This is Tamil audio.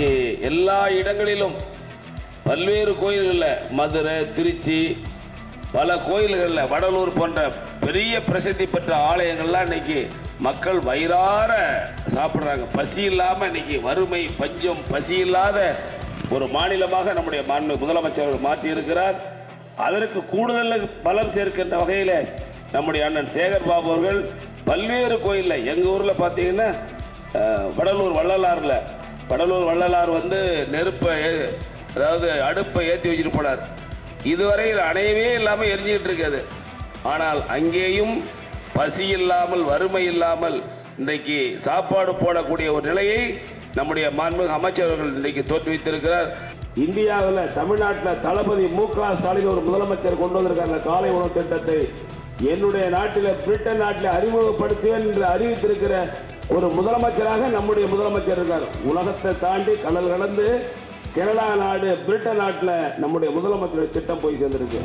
இடங்களிலும் பல்வேறு கோயில்களில் மதுரை திருச்சி பல கோயில்களில் வடலூர் போன்ற பெரிய பிரசித்தி பெற்ற ஆலயங்கள்லாம் இன்னைக்கு மக்கள் வயிறார சாப்பிட்றாங்க. பசி இல்லாமல் இன்னைக்கு வறுமை பஞ்சம் பசி இல்லாத ஒரு மாநிலமாக நம்முடைய மாண்பு முதலமைச்சர் மாற்றி மாற்றியிருக்கிறார் அதற்கு கூடுதல் பலம் சேர்க்கின்ற வகையில் நம்முடைய அண்ணன் சேகர் பாபு அவர்கள் பல்வேறு கோயிலில் எங்கள் ஊரில் பார்த்தீங்கன்னா வடலூர் வள்ளலாரில் கடலூர் வள்ளலார் வந்து நெருப்பை அதாவது அடுப்பை ஏற்றி வச்சுட்டு போனார். இதுவரையில் அணையவே இல்லாமல் எரிஞ்சுக்கிட்டு இருக்காது. ஆனால் அங்கேயும் பசி இல்லாமல் வறுமை இல்லாமல் இன்றைக்கு சாப்பாடு போடக்கூடிய ஒரு நிலையை நம்முடைய மாண்புமிகு அமைச்சர்கள் இன்றைக்கு தோற்றுவித்திருக்கிறார் இந்தியாவில் தமிழ்நாட்டில் தளபதி மு க ஸ்டாலின் ஒரு முதலமைச்சர் கொண்டு வந்திருக்காங்க. காலை உணவு திட்டத்தை என்னுடைய நாட்டில் பிரிட்டன் நாட்டில் அறிமுகப்படுத்துவேன் என்று அறிவித்திருக்கிற ஒரு முதலமைச்சராக நம்முடைய முதலமைச்சர் இருக்கார். உலகத்தை தாண்டி கடல் கடந்து கனடா நாடு பிரிட்டன் நாட்டில் நம்முடைய முதலமைச்சர் திட்டம் போய் சேர்ந்திருக்கு.